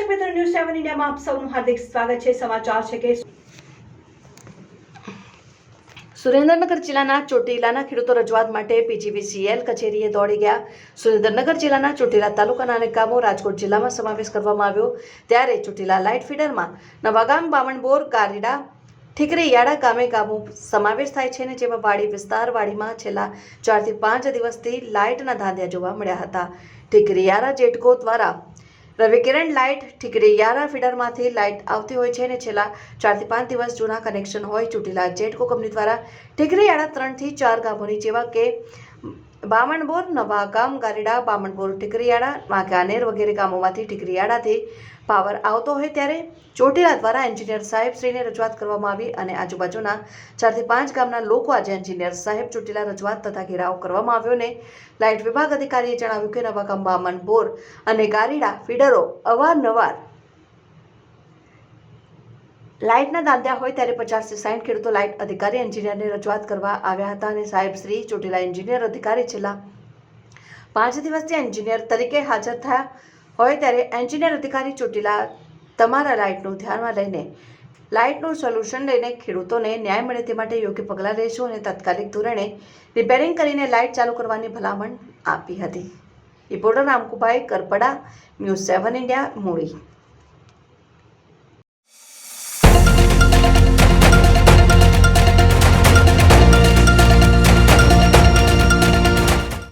સમાચારમાં આપ સૌનું હાર્દિક સ્વાગત છે. સમાચાર છે કે સુરેન્દ્રનગર જિલ્લાના ચોટીલાના ખેડૂતો રજૂઆત માટે પીજીવીસીએલ કચેરીએ દોડી ગયા. સુરેન્દ્રનગર જિલ્લાના ચોટીલા તાલુકાના અનેક ગામો રાજકોટ જિલ્લામાં સમાવેશ કરવામાં આવ્યો. ત્યારે ચોટીલા લાઇટ ફીડરમાં નવાગામ, બામણબોર કારીડા ઠીકરી યાડા ગામે ગામો સમાવેશ થાય છે અને જેમાં વાડી વિસ્તાર, વાડીમાં છેલ્લા ચારથી પાંચ દિવસથી લાઇટના ધાંધ્યા જોવા મળ્યા હતા. ઠીકરી યારા જેટકો દ્વારા રવિકિરણ લાઇટ ઠીકરી યારા ફીડરમાંથી લાઇટ આવતી હોય છે અને છેલ્લા ચારથી પાંચ દિવસ જૂના કનેક્શન હોય ચૂંટેલા જેટકો કંપની દ્વારા ઠીકરી યારા ત્રણથી ચાર ગામોની જેવા કે બામણબોર નવા ગામ ગારીડા, બામણબોર, ટીકરીયાળા વાંકાનેર વગેરે ગામોમાંથી ટીકરીયાળાથી પાવર આવતો હોય ત્યારે ચોટીલા દ્વારા એન્જિનિયર સાહેબ શ્રીને રજૂઆત કરવામાં આવી અને આજુબાજુના ચારથી પાંચ ગામના લોકો આજે એન્જિનિયર સાહેબ ચોટીલા રજૂઆત તથા ઘેરાવ કરવામાં આવ્યો ને લાઇટ વિભાગ અધિકારીએ જણાવ્યું કે નવા ગામ બામણબોર અને ગારીડા ફીડરો અવારનવાર લાઇટના દાંધ્યા હોય ત્યારે પચાસથી સાઠ ખેડૂતો લાઇટ અધિકારી, એન્જિનિયરને રજૂઆત કરવા આવ્યા હતા અને સાહેબ શ્રી ચોટીલા એન્જિનિયર અધિકારી છેલ્લા પાંચ દિવસથી એન્જિનિયર તરીકે હાજર થયા હોય ત્યારે એન્જિનિયર અધિકારી ચોટીલા તમારા લાઇટનું ધ્યાનમાં લઈને, લાઇટનું સોલ્યુશન લઈને ખેડૂતોને ન્યાય મળે તે માટે યોગ્ય પગલાં લેશું અને તાત્કાલિક ધોરણે રિપેરિંગ કરીને લાઇટ ચાલુ કરવાની ભલામણ આપી હતી. Reporter Ramkubhai Karpada, news seven India, Muli.